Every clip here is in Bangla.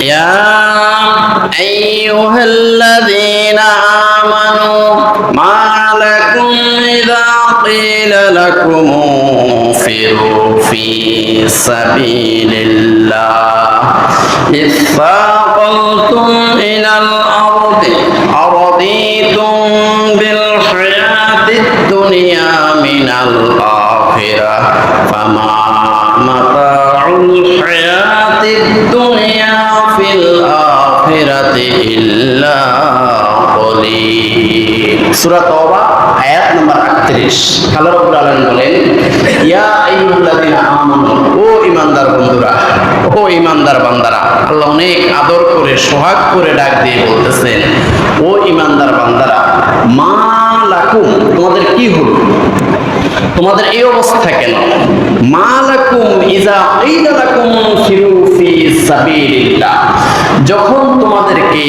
يا أيها الذين آمنوا ما لكم إذا قيل لكم انفروا في سبيل الله. إذ ثاقلتم إلى الأرض أرضيتم بالحياة الدنيا من الآخرة. فما متاع الحياة الدنيا ফিল আখিরাতি ইল্লা কলিল। সূরা তওবা, আয়াত নম্বর 38 আল্লাহ রাব্বুল আলামিন বলেন, ইয়া আইয়ুহাল্লাযিনা আমানু ও ঈমানদার বন্ধুরা, ও ঈমানদার বান্দারা, আল্লাহ অনেক আদর করে, সোহাগ করে ডাক দিয়ে বলতেছেন, ও ঈমানদার বান্দারা, মা লাকুম তোমাদের কি হলো? তোমাদের এই অবস্থা কেন? মা লাকুম যখন তোমাদেরকে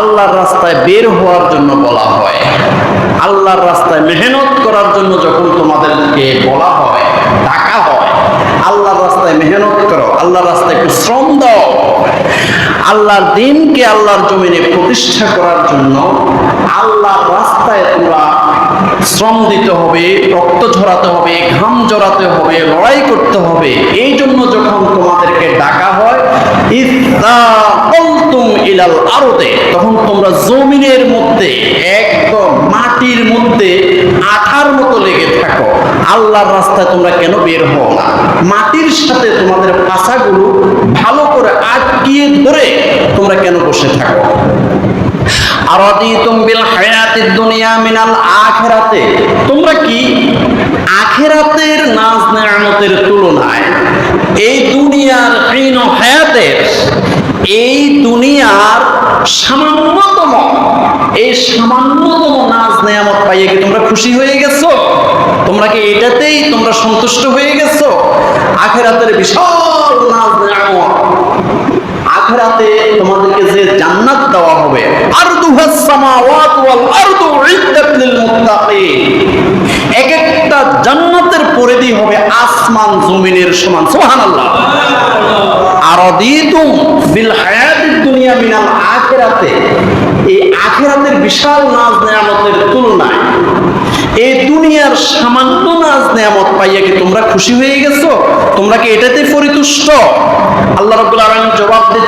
আল্লাহর রাস্তায় বের হওয়ার জন্য বলা হয়, আল্লাহর রাস্তায় মেহনত করার জন্য যখন তোমাদেরকে বলা হয়, ডাকা হয়, আল্লাহর রাস্তায় মেহনত করো, আল্লাহর রাস্তায় একটু শ্রম দাও, আল্লাহর দিনকে আল্লাহর জমিনে প্রতিষ্ঠা করার জন্য আল্লাহর রাস্তায় তোমরা শ্রম দিতে হবে, রক্ত ঝরাতে হবে, ঘাম জড়াতে হবে, লড়াই করতে হবে। এই জন্য যখন তোমাদেরকে ডাকা হয় ইলাল আরদে তখন তোমরা জমিনের মধ্যে, একদম মাটির মধ্যে আঠার মতো লেগে থাকো। আল্লাহর রাস্তায় তোমরা কেন বের হও না? মাটির সাথে তোমাদের পাশাগুলো ভালো করে আটকিয়ে ধরে তোমরা কেন বসে থাকো? বিল হায়াতিদ দুনিয়া মিনাল আখিরাতে। তোমরা কি আখিরাতের নাজ নেয়ামতের তুলনায় এই দুনিয়ার হীন হায়াতের, এই দুনিয়ার সামান্যতম, এই সামান্যতম নাজ নেয়ামত পাইয়ে কি তোমরা খুশি হয়ে গেছো? তোমরা কি এটাতেই তোমরা সন্তুষ্ট হয়ে গেছো? আখেরাতের বিশাল নাজ নেয়ামত। আখেরাতে তোমাদেরকে যে জান্নাত দেওয়া হবে আরদুহাস সামাওয়াত ওয়াল আরদু লিল এক একটা জান্নাতের পরিধি হবে আসমান জমিনের সমান, সুবহানাল্লাহ। আরাদিতুম বিল হায়াতিদ দুনিয়া মিনাল এই আখিরাতের বিশাল নাজ তুলনায় এই দুনিয়ার সামান্য নাজ নেয়ামত পাইয়া কি তোমরা খুশি হয়ে গেছো? তোমরা কি এটাতে পরিতুষ্ট? আল্লাহ রাব্বুল আলামিন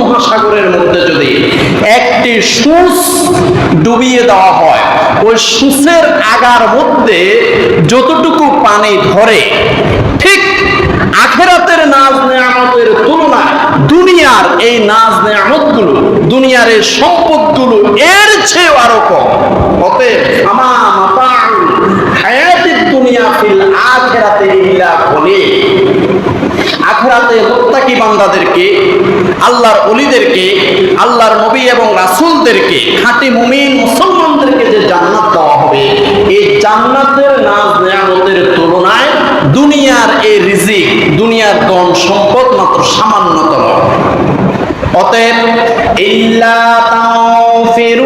মহাসাগরের মধ্যে যদি একটি সুস ডুবিয়ে দেওয়া হয়, ওই সুসের আগার মধ্যে যতটুকু পানি ধরে, ঠিক আখেরাতের নাজ নেয়ামতের তুলনায় দুনিয়ার এই নাজ নেয়ামতগুলো, দুনিয়ার এই সম্পদগুলো এর চেয়েও আরও কম। অতএব আমা মাতাউ হায়াতিদ দুনিয়া ফিল আখিরাতে ইল্লা কলিল আখরাতে মুত্তাকি বান্দাদেরকে, আল্লাহর অলিদেরকে আল্লাহর নবী এবং রাসূলদেরকে, খাঁটি মুমিন মুসলমানদেরকে যে জান্নাত দেওয়া হবে, এই জান্নাতের নাজ নেয়ামতের তুলনায় দুনিয়ার এই রিজিক, দুনিয়ার ধন সম্পদ মাত্র সামান্যতম। অতএব, ইল্লা তাওফিরু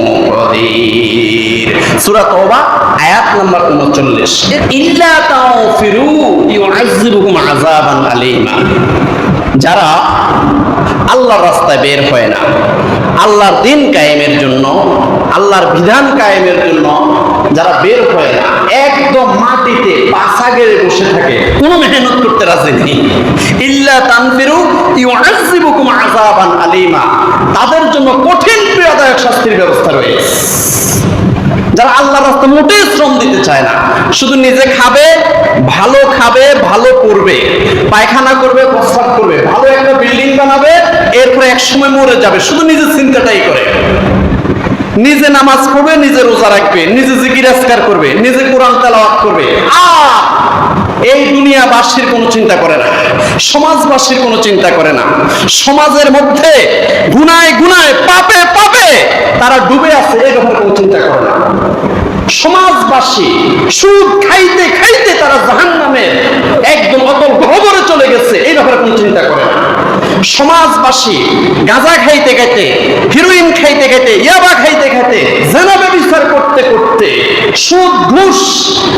সূরা তওবা আয়াত নাম্বার 39 ইল্লা তাওফিরু আযাবান আলীমা। যারা আল্লাহর রাস্তায় বের হয় না আল্লাহর দিন কায়েমের জন্য আল্লাহর বিধান কায়েমের জন্য যারা বের হয় না একদম মাটিতে পাশা গেড়ে বসে থাকে কোনো মেহনত করতে রাজি নেই। ইল্লা তানফিরু তাদের জন্য কঠিন পীড়াদায়ক শাস্তির ব্যবস্থা রয়েছে। যারা রাস্তা মোটেই শ্রম দিতে চায় না, শুধু নিজে খাবে, ভালো খাবে, ভালো করবে, পায়খানা করবে, প্রস্রাব করবে, ভালো একটা বিল্ডিং বানাবে, এরপরে এক সময় মরে যাবে, শুধু নিজের চিন্তাটাই করে। নিজে নামাজ পড়বে, নিজে রোজা রাখবে, নিজে জিকির আজকার করবে, নিজে কোরআন তেলাওয়াত করবে। আর এই দুনিয়াবাসীর কোনো চিন্তা করে না, সমাজবাসীর কোনো চিন্তা করে না। সমাজের মধ্যে গুনায় গুনায়, পাপে পাপে তারা ডুবে আছে এই কোনো চিন্তা করে না। সমাজবাসী সুদ খাইতে খাইতে তারা জাহান নামে একদম অতল গহবরে চলে গেছে এই ব্যাপারে কোনো চিন্তা করে না। সমাজবাসী গাঁজা খাইতে খাইতে হিরোইন খাইতে খাইতে, ইয়াবা খাইতে খাইতে জেনাবে বিচার করতে করতে সুদ ঘুষ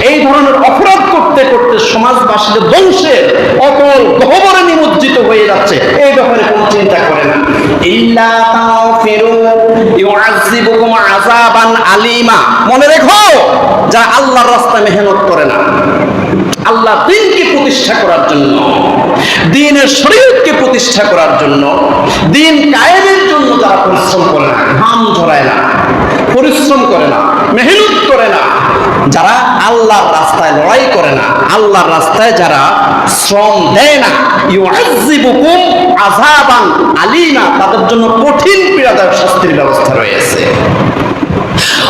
এই ধরনের অপরাধ করতে করতে সমাজবাসীদের ধ্বংসের অতল গহবরে নিমজ্জিত হয়ে যাচ্ছে। এই ব্যাপারে কোনো চিন্তা করে না। ইল্লা তাওফিরু ইউআযিবুকুম আযাবান আলিমা। মনে রেখো, যা আল্লাহর রাস্তায় মেহনত করে না। আল্লাহ দিনকে প্রতিষ্ঠা করার জন্য, দিনের শরীরকে প্রতিষ্ঠা করার জন্য, দিন কায়েমের জন্য যারা পরিশ্রম করে না, ঘাম ঝরায় না। পরিশ্রম করে না, মেহনত করে না, যারা আল্লাহর রাস্তায় লড়াই করে না, আল্লাহর রাস্তায় যারা শ্রম দেয় না, ইউআযিবুকুম আযাবান আলিমা, তাদের জন্য কঠিন পীড়াদায়ক শাস্তির ব্যবস্থা রয়েছে।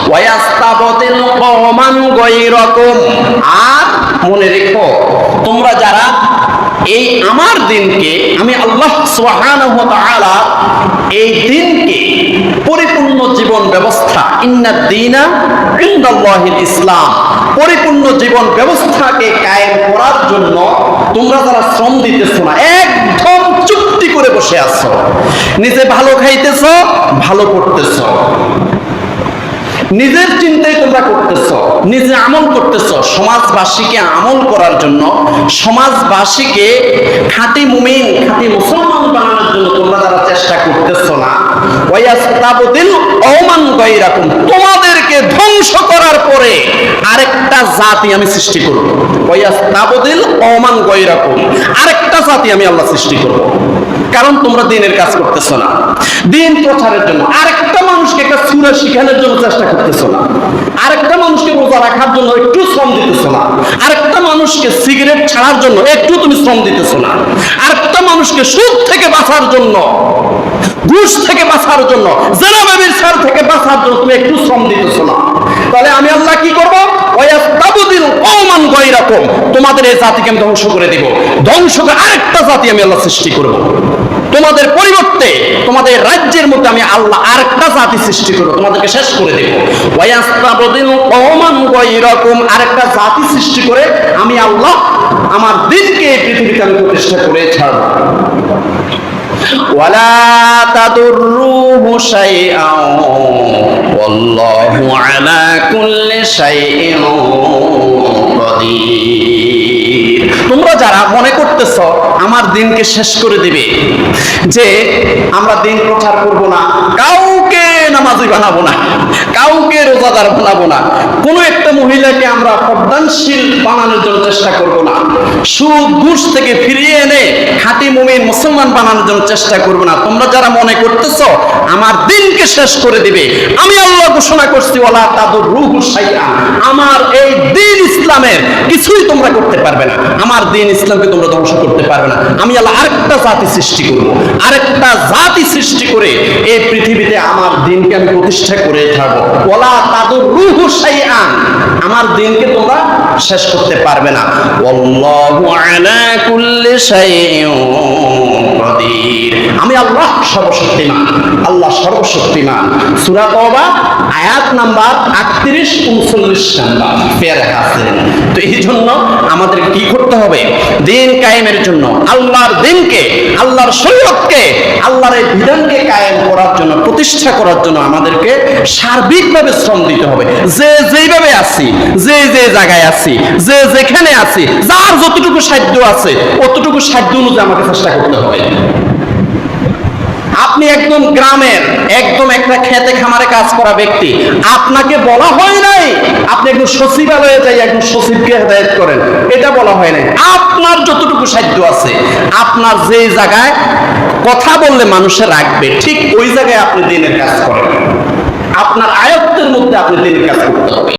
ওয়াস্তাবদিল কওমান গায়রাকুম। আর মনে রেখো, তোমরা যারা এই আমার দিনকে, আমি আল্লাহ সুবহানাহু ওয়া তাআলা এই পরিপূর্ণ জীবন ব্যবস্থা। ইন্না দিনা ইন্দাল্লাহিল ইসলাম। পরিপূর্ণ জীবন ব্যবস্থাকে কায়েম করার জন্য তোমরা যারা শ্রম দিতেছ না, একদম চুক্তি করে বসে আছো। নিজে ভালো খাইতেছ, ভালো করতেছো। নিজের চিন্তায় তোমরা করতেছ, নিজে আমল করতেছ, সমাজবাসীকে আমল করার জন্য, সমাজবাসীকে খাঁটি মুমিন, খাঁটি মুসলমান বানানোর জন্য তোমরা যারা চেষ্টা করতেছ না তোমাদেরকে ধ্বংস করার পরে আরেকটা জাতি আমি সৃষ্টি করব। ওয়াস্তাবদিল অমান গায়রাকুম আরেকটা জাতি আমি আল্লাহ সৃষ্টি করব। কারণ তোমরা দিনের কাজ করতেছো না। দিন প্রচারের জন্য। আরেকটা মানুষকে একটা সুরা শিখানোর জন্য চেষ্টা করতেছো না। আরেকটা মানুষকে রোজা রাখার জন্য একটু শ্রম দিতেছো না। আরেকটা মানুষকে সিগারেট ছাড়ার জন্য একটু তুমি শ্রম দিতেছো না। আরেকটা মানুষকে সুদ থেকে বাঁচার জন্য, ঘুষ থেকে বাঁচার জন্য, জেনাবাবির সার থেকে বাঁচার জন্য তুমি একটু শ্রম দিতেছো না। তাহলে আমি আল্লাহ কি করব? তোমাদের এই জাতিকে আমি ধ্বংস করে দিব। ধ্বংস করে আরেকটা জাতি আমি আল্লাহ সৃষ্টি করব। তোমাদের পরিবর্তে তোমাদের রাজ্যের মধ্যে আমি আল্লাহ আরেকটা জাতি সৃষ্টি করব। তোমাদেরকে শেষ করে দেব। আরেকটা জাতি সৃষ্টি করে আমি আল্লাহ আমার দিনকে এই পৃথিবীতে আমি প্রতিষ্ঠা করে ছাড়ব ولا تضروه شيئا والله على كل شيء قدير তোমরা যারা মনে করতেছ আমার দিনকে শেষ করে দিবে যে আমরা দিন প্রচার করব না কাউকে নামাজি বানাবো না কাউকে রোজাদার বানাবো না কোনো একটা মহিলাকে আমরা পদ্মানশীল বানানোর জন্য চেষ্টা করব না। সুদ থেকে ফিরিয়ে এনে খাঁটি মুমিন, মুসলমান বানানোর জন্য চেষ্টা করব না। তোমরা যারা মনে করতেছ, আমার দিনকে শেষ করে দিবে। আমি আল্লাহ ঘোষণা করছি ওলা তাদের রুহু সাইয়া আমার এই দিন ইসলামের কিছুই তোমরা করতে পারবে না। আমার দিন ইসলামকে তোমরা ধ্বংস করতে পারবে না। আমি আল্লাহ আরেকটা জাতি সৃষ্টি করব। আরেকটা জাতি সৃষ্টি করে এই পৃথিবীতে আমার দিনকে আমি প্রতিষ্ঠা করে থাকব। ওলা তাদের রুহু সাইয়ান আমার দিনকে তোমরা শেষ করতে পারবে না। আমি আল্লাহ সর্বশক্তিমান। আল্লাহ সর্বশক্তিমান। সূরা তওবা, আয়াত নাম্বার 38 39 নাম্বার। পেয়ারে আছে তো এই জন্য আমাদের কি করতে হবে? দিন কায়েমের জন্য আল্লাহর দিনকে, আল্লাহর শরীয়তকে, আল্লাহর এই বিধানকে প্রতিষ্ঠা করার জন্য আমাদেরকে সার্বিকভাবে শ্রম দিতে হবে। যে যেইভাবে আছি, যে যে জায়গায় আছি, যে যেখানে আছি, যার যতটুকু সাধ্য আছে, অতটুকু সাধ্য অনুযায়ী আমাকে চেষ্টা করতে হবে। আপনি একদম গ্রামের, একদম একটা খেতে খামারে কাজ করা ব্যক্তি। আপনাকে বলা হয় নাই, আপনি একদম সচিবালয়ে যাই, একদম সচিবকে হেদায়ত করেন। এটা বলা হয় নাই। আপনার যতটুকু সাধ্য আছে, আপনার যে জায়গায় কথা বললে মানুষে রাখবে, ঠিক ওই জায়গায় আপনি দিনের কাজ করেন। আপনার আয়ত্তের মধ্যে আপনি দিনের কাজ করতে হবে।